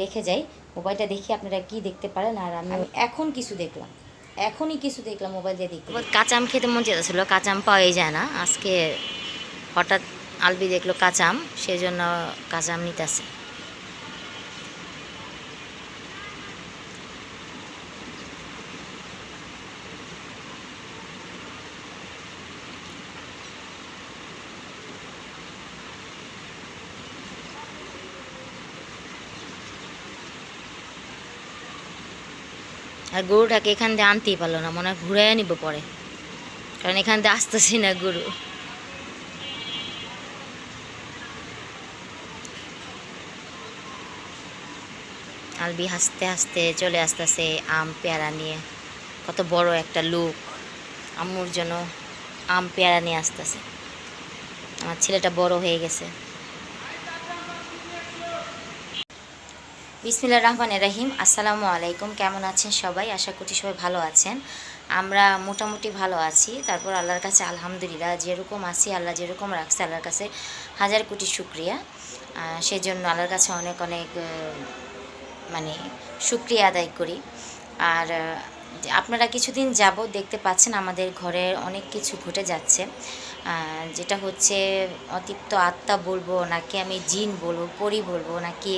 রেখে যাই। মোবাইলটা দেখি আপনারা কি দেখতে পারেন আর আমি এখন কিছু দেখলাম। এখনই কিছু দেখলাম মোবাইল দিয়ে দেখতে। কাঁচাম খেতে মন চেয়েছিল কাঁচা আম পাওয়াই যায় না। আজকে হঠাৎ আলবি দেখল কাঁচাম সেজন্য কাঁচাম নিতে কাঁচা আর গরুটাকে এখান দিয়ে আনতেই পারল না, মনে হয় ঘুরে নিব পরে। কারণ এখান দিয়ে আসতেছি না গরু। আলবি হাসতে হাসতে চলে আসতেছে আম পেয়ারা নিয়ে। কত বড় একটা লোক। আম্মুর জন্য আম পেয়ারা নিয়ে আসতেছে। আমার ছেলেটা বড় হয়ে গেছে। বিসমিল্লা রহমান রাহিম। আসসালামু আলাইকুম কেমন আছেন সবাই? আশা করছি সবাই ভালো আছেন। আমরা মোটামুটি ভালো আছি। তারপর আল্লাহর কাছে আলহামদুলিল্লাহ, যেরকম আছি, আল্লাহ যেরকম রাখছে, আল্লাহর কাছে হাজার কোটি শুক্রিয়া। সেজন্য আল্লাহর কাছে অনেক অনেক মানে শুক্রিয়া আদায় করি। আর আপনারা কিছুদিন যাব দেখতে পাচ্ছেন আমাদের ঘরে অনেক কিছু ঘটে যাচ্ছে। যেটা হচ্ছে অতিপ্ত আত্মা বলব, নাকি আমি জিন বলব, পরি বলব, নাকি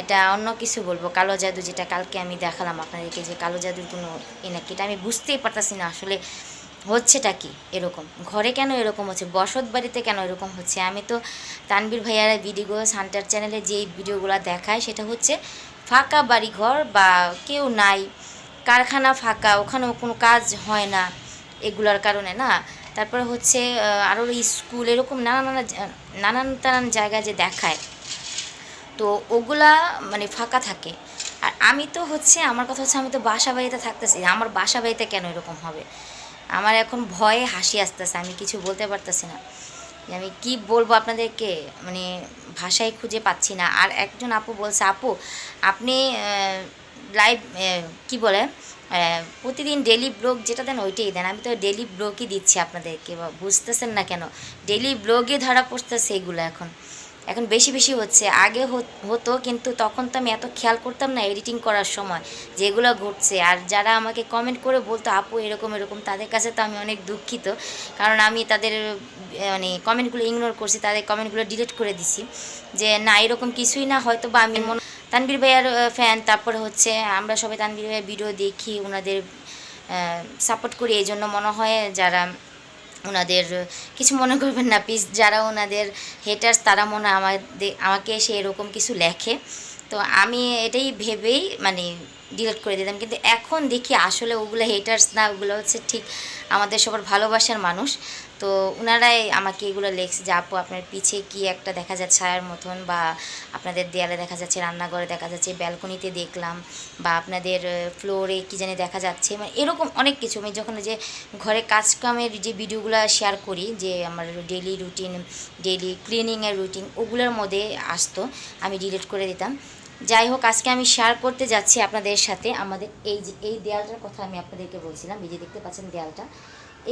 এটা অন্য কিছু বলব, কালো জাদু যেটা কালকে আমি দেখালাম আপনাদেরকে, যে কালো জাদুর কোনো এ নাকি এটা আমি বুঝতেই পারতাছি না আসলে হচ্ছেটা কি এরকম। ঘরে কেন এরকম হচ্ছে? বসত বাড়িতে কেন এরকম হচ্ছে? আমি তো তানবীর ভাইয়ারা ভিডিও সান্টার চ্যানেলে যেই ভিডিওগুলো দেখায়, সেটা হচ্ছে ফাঁকা বাড়ি ঘর বা কেউ নাই, কারখানা ফাঁকা, ওখানেও কোনো কাজ হয় না, এগুলোর কারণে না। তারপরে হচ্ছে আরও স্কুল এরকম নানা নানা নানান তানান জায়গায় যে দেখায়, তো ওগুলা মানে ফাঁকা থাকে। আর আমি তো হচ্ছে, আমার কথা হচ্ছে আমি তো বাসা বাড়িতে থাকতেছি, আমার বাসা বাড়িতে কেন এরকম হবে? আমার এখন ভয়ে হাসি আসতেছে, আমি কিছু বলতে পারতেছি না। যে আমি কি বলব আপনাদেরকে? মানে ভাষায় খুঁজে পাচ্ছি না। আর একজন আপু বলছে, আপু, আপনি লাইভ কি বলে প্রতিদিন ডেলি ব্লগ যেটা দেন ওইটাই দেন। আমি তো ডেলি ব্লগই দিচ্ছি আপনাদেরকে বুঝতেছেন না কেন? ডেলি ব্লগে ধরা পড়তেছে এগুলো এখন। এখন বেশি বেশি হচ্ছে। আগে হতো কিন্তু তখন তো আমি এত খেয়াল করতাম না এডিটিং করার সময় যেগুলো ঘটছে। আর যারা আমাকে কমেন্ট করে বলতো, আপু, এরকম এরকম, তাদের কাছে তো আমি অনেক দুঃখিত। কারণ আমি তাদের মানে কমেন্টগুলো ইগনোর করছি, তাদের কমেন্টগুলো ডিলিট করে দিছি। যে না, এরকম কিছুই না হয়তো বা আমি মনে তানবীর ভাইয়ার ফ্যান তারপরে হচ্ছে আমরা সবাই তানবীর ভাইয়ের ভিডিও দেখি ওনাদের সাপোর্ট করি, এই জন্য মনে হয় যারা ওনাদের কিছু মনে করবেন না পিস যারা ওনাদের হেটার্স তারা মনে আমাদের, আমাকে সে এরকম কিছু লেখে। তো আমি এটাই ভেবেই মানে ডিলিট করে দিতাম। কিন্তু এখন দেখি আসলে ওগুলো হেটার্স না, ওগুলো হচ্ছে ঠিক আমাদের সবার ভালোবাসার মানুষ। তো ওনারাই আমাকে এগুলো লেখছে যে, আপু, আপনার পিছে কি একটা দেখা যাচ্ছে ছায়ার মতন বা আপনাদের দেয়ালে দেখা যাচ্ছে, রান্নাঘরে দেখা যাচ্ছে ব্যালকনিতে দেখলাম বা আপনাদের ফ্লোরে কি জানি দেখা যাচ্ছে। মানে এরকম অনেক কিছু। আমি যখন যে ঘরে কাজকামের যে ভিডিওগুলো শেয়ার করি, যে আমার ডেলি রুটিন ডেলি ক্লিনিংয়ের রুটিন ওগুলোর মধ্যে আসতো, আমি ডিলিট করে দিতাম। যাই হোক আজকে আমি শেয়ার করতে যাচ্ছি আপনাদের সাথে আমাদের এই যে, এই দেয়ালটার কথা আমি আপনাদেরকে বলছিলাম, এই যে দেখতে পাচ্ছেন দেয়ালটা।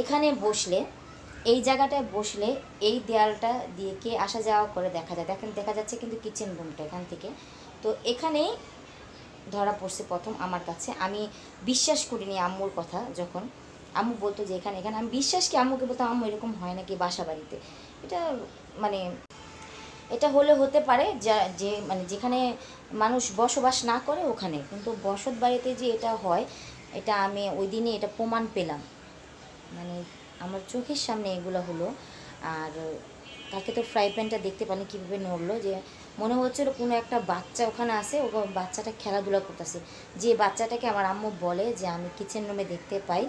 এখানে বসলে, এই জায়গাটায় বসলে এই দেয়ালটা দিয়ে কে আসা যাওয়া করে দেখা যায়। দেখেন, দেখা যাচ্ছে কিন্তু কিচেন রুমটা এখান থেকে। তো এখানেই ধরা পড়ছে প্রথম আমার কাছে। আমি বিশ্বাস করিনি আম্মুর কথা যখন। আম্মু বলতো যে এখানে এখানে আমি বিশ্বাস কি আম্মুকে বলতাম, আম্মু এরকম হয় নাকি বাসা বাড়িতে? এটা মানে এটা হলে হতে পারে যা, যে মানে যেখানে মানুষ বসবাস না করে ওখানে। কিন্তু বসত বাড়িতে যে এটা হয়, এটা আমি ওই দিনে এটা প্রমাণ পেলাম। মানে আমার চোখের সামনে এগুলো হলো। আর তাকে তো ফ্রাই প্যানটা দেখতে পানি কীভাবে নড়লো যে, মনে হচ্ছিল কোনো একটা বাচ্চা ওখানে আছে, ও বাচ্চাটা খেলাধুলা করতেছে। যে বাচ্চাটাকে আমার আম্মু বলে যে, আমি কিচেন রুমে দেখতে পাই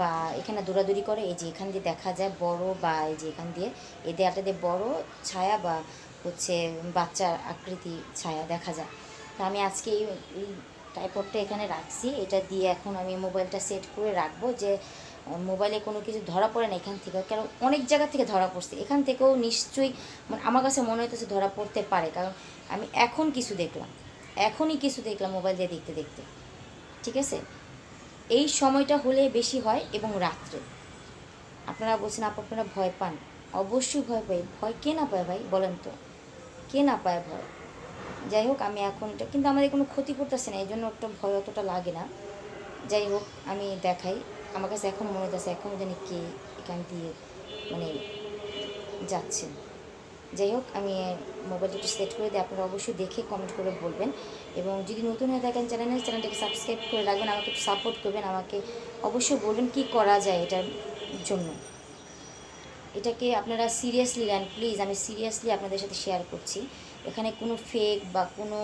বা এখানে দৌড়াদৌড়ি করে, এই যে এখান দিয়ে দেখা যায় বড় বা এই যে এখান দিয়ে, এই দেয়ালটা দিয়ে বড় ছায়া বা হচ্ছে বাচ্চার আকৃতি, ছায়া দেখা যায়। তো আমি আজকে এই এই এখানে রাখছি। এটা দিয়ে এখন আমি মোবাইলটা সেট করে রাখব যে মোবাইলে কোনো কিছু ধরা পড়ে না এখান থেকে কারণ অনেক জায়গা থেকে ধরা পড়ছে। এখান থেকেও নিশ্চয়ই মানে আমার কাছে মনে হইতেছে ধরা পড়তে পারে। কারণ আমি এখন কিছু দেখলাম। এখনই কিছু দেখলাম মোবাইল দিয়ে দেখতে দেখতে। ঠিক আছে? এই সময়টা হলে বেশি হয় এবং রাত্রে। আপনারা বলছেন, আপু, আপনারা ভয় পান? অবশ্যই ভয় পাই। ভয় কে না পায় ভাই? বলেন তো। কে না পায় ভয়। যাই হোক, আমি এখন এটা কিন্তু আমাদের কোনো ক্ষতি করতেছে না এই জন্য একটা ভয় অতটা লাগে না। যাই হোক, আমি দেখাই। আমার কাছে এখন মনে হচ্ছে এখন জানি কে এখান দিয়ে মানে যাচ্ছেন যাই হোক, আমি মোবাইলটা একটু সেট করে দিই, আপনারা অবশ্যই দেখে কমেন্ট করে বলবেন। এবং যদি নতুন হয়ে থাকেন চ্যানেলে চ্যানেলটাকে সাবস্ক্রাইব করে রাখবেন, আমাকে একটু সাপোর্ট করবেন, আমাকে অবশ্যই বলবেন কি করা যায় এটার জন্য। এটাকে আপনারা সিরিয়াসলি নেন প্লিজ আমি সিরিয়াসলি আপনাদের সাথে শেয়ার করছি। এখানে কোনো ফেক বা কোনো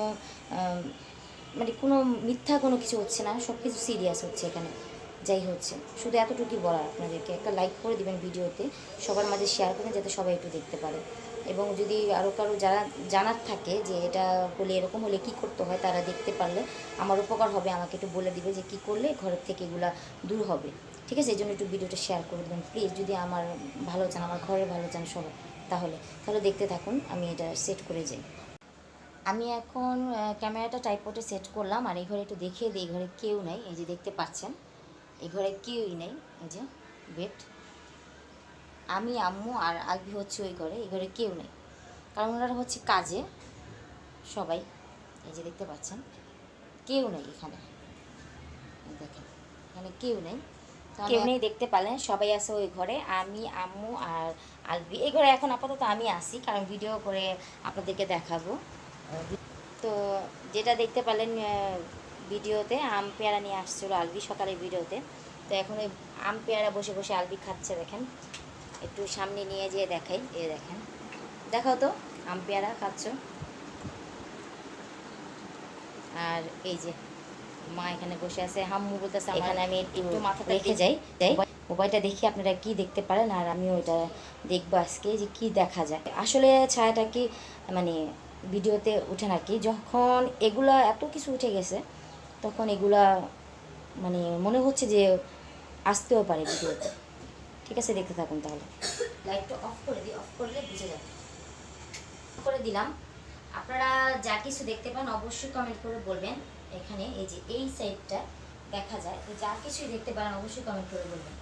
মানে কোনো মিথ্যা কোনো কিছু হচ্ছে না সব কিছু সিরিয়াস হচ্ছে এখানে, যাই হচ্ছে। শুধু এতটুকুই বলার আপনাদেরকে, একটা লাইক করে দিবেন ভিডিওতে, সবার মাঝে শেয়ার করবেন যাতে সবাই একটু দেখতে পারে। এবং যদি আরও কারও যারা জানার থাকে যে এটা হলে, এরকম হলে কি করতে হয়, তারা দেখতে পারলে, আমার উপকার হবে, আমাকে একটু বলে দিবে যে কি করলে ঘরের থেকে এগুলা দূর হবে। ঠিক আছে? এই জন্য একটু ভিডিওটা শেয়ার করে দেবেন প্লিজ যদি আমার ভালো চান, আমার ঘরের ভালো চান সবাই তাহলে। তাহলে দেখতে থাকুন, আমি এটা সেট করে যাই। আমি এখন ক্যামেরাটা টাইপটে সেট করলাম, আর এই ঘরে একটু দেখিয়ে দিই, এই ঘরে কেউ নেই, এই যে দেখতে পাচ্ছেন। এই ঘরে কেউই নেই, এই যে বেড আমি, আম্মু আর আলবি হচ্ছে ওই ঘরে, এই ঘরে কেউ নেই। কারণ ওনারা হচ্ছে কাজে, সবাই, এই যে দেখতে পাচ্ছেন। কেউ নেই এখানে। দেখেন, এখানে কেউ নেই। কেউ নেই দেখতে পেলেন সবাই আছে ওই ঘরে, আমি, আম্মু আর আলবি। এই ঘরে এখন আপাতত আমি আসি কারণ ভিডিও করে আপনাদেরকে দেখাবো। তো যেটা দেখতে পেলেন ভিডিওতে আম পেয়ারা নিয়ে আসছিল আলবি সকালের ভিডিওতে তো এখন ওই আম পেয়ারা বসে বসে আলবি খাচ্ছে, দেখেন। একটু সামনে নিয়ে যেয়ে দেখাই এ দেখেন। দেখাও তো, আম পেয়ারা খাচ্ছ। আর এই যে মা এখানে বসে আছে হাম্মু বলতেছে এখানে আমি একটু মাথা রেখে যাই যাই। মোবাইলটা দেখি আপনারা কি দেখতে পারেন আর আমি ওইটা দেখব আজকে যে কি দেখা যায়। আসলে ছায়াটা কি মানে ভিডিওতে উঠে নাকি যখন এগুলা এত কিছু উঠে গেছে তখন এগুলা মানে মনে হচ্ছে যে আসতেও পারে ভিডিওতে। ঠিক আছে দেখতে থাকুন তাহলে। লাইটটা অফ করে দিই অফ করলে বুঝে যাবে। করে দিলাম। আপনারা যা কিছু দেখতে পান অবশ্যই কমেন্ট করে বলবেন। এখানে এই যে এই সাইডটা দেখা যায়। তো যা কিছুই দেখতে পারেন অবশ্যই কমেন্ট করে বলবেন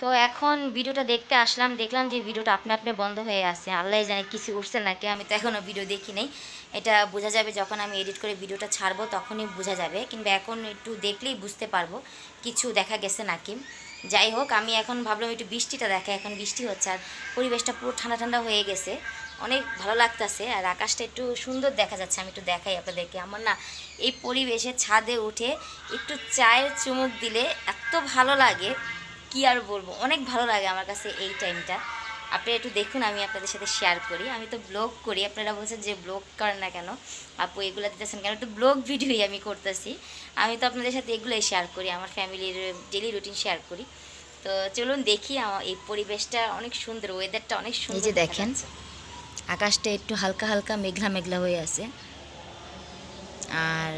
তো এখন ভিডিওটা দেখতে আসলাম, দেখলাম যে ভিডিওটা আপনি আপনি বন্ধ হয়ে আছে। আল্লাহ জানে কিছু উঠছে নাকি আমি তো এখনও ভিডিও দেখি নাই। এটা বোঝা যাবে যখন আমি এডিট করে ভিডিওটা ছাড়বো, তখনই বোঝা যাবে। কিংবা এখন একটু দেখলেই বুঝতে পারব কিছু দেখা গেছে নাকি। যাই হোক, আমি এখন ভাবলাম একটু বৃষ্টিটা দেখা, এখন বৃষ্টি হচ্ছে আর পরিবেশটা পুরো ঠান্ডা ঠান্ডা হয়ে গেছে। অনেক ভালো লাগতেছে আর আকাশটা একটু সুন্দর দেখা যাচ্ছে, আমি একটু দেখাই আপনাদেরকে। আমার না এই পরিবেশে ছাদে উঠে একটু চায়ের চুমুক দিলে এত ভালো লাগে। কি আর বলব? অনেক ভালো লাগে আমার কাছে এই টাইমটা আপনারা একটু দেখুন আমি আপনাদের সাথে শেয়ার করি। আমি তো ব্লগ করি আপনারা বলছেন যে ব্লগ করেন না কেন? আপু এগুলো দিতেছেন কেন? তো ব্লগ ভিডিওই আমি করতেছি। আমি তো আপনাদের সাথে এগুলোই শেয়ার করি আমার ফ্যামিলির ডেলি রুটিন শেয়ার করি। তো চলুন দেখি আমার এই পরিবেশটা অনেক সুন্দর ওয়েদারটা অনেক সুন্দর যে দেখেন, আকাশটা একটু হালকা হালকা মেঘলা মেঘলা হয়ে আছে। আর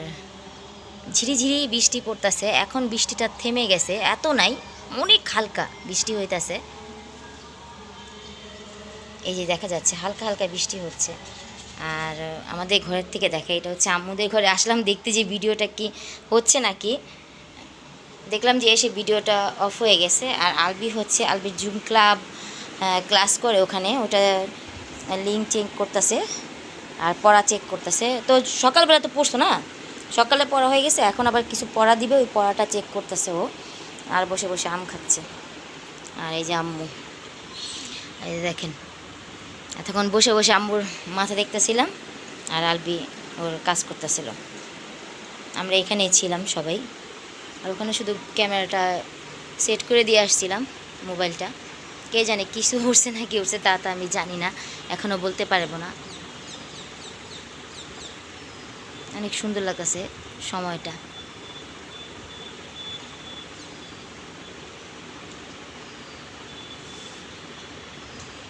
ঝিরিঝিরি বৃষ্টি পড়তেছে এখন বৃষ্টিটা থেমে গেছে এত নাই। অনেক হালকা বৃষ্টি হইতাছে। এই যে দেখা যাচ্ছে, হালকা হালকা বৃষ্টি হচ্ছে। আর আমাদের ঘরের থেকে দেখা, এটা হচ্ছে আম্মুদের ঘরে। আসলাম দেখতে যে ভিডিওটা কি হচ্ছে নাকি। দেখলাম যে এসে ভিডিওটা অফ হয়ে গেছে। আর আলবি হচ্ছে, আলবির জুম ক্লাব ক্লাস করে ওখানে। ওটা লিঙ্ক চেক করতেছে আর পড়া চেক করতেছে। তো সকালবেলা তো পড়ছো না? সকালে পড়া হয়ে গেছে, এখন আবার কিছু পড়া দিবে, ওই পড়াটা চেক করতেছে ও। আর বসে বসে আম খাচ্ছে। আর এই যে আম্মু। এই যে দেখেন, এতক্ষণ বসে বসে আম্মুর মাথা দেখতেছিলাম আর আলবি ওর কাজ করতেছিল। আমরা এখানেই ছিলাম সবাই। আর ওখানে শুধু ক্যামেরাটা সেট করে দিয়ে আসছিলাম মোবাইলটা। কে জানে কিছু উঠছে না কি উঠছে তা তো আমি জানি না। এখনও বলতে পারব না। অনেক সুন্দর লাগতেছে সময়টা।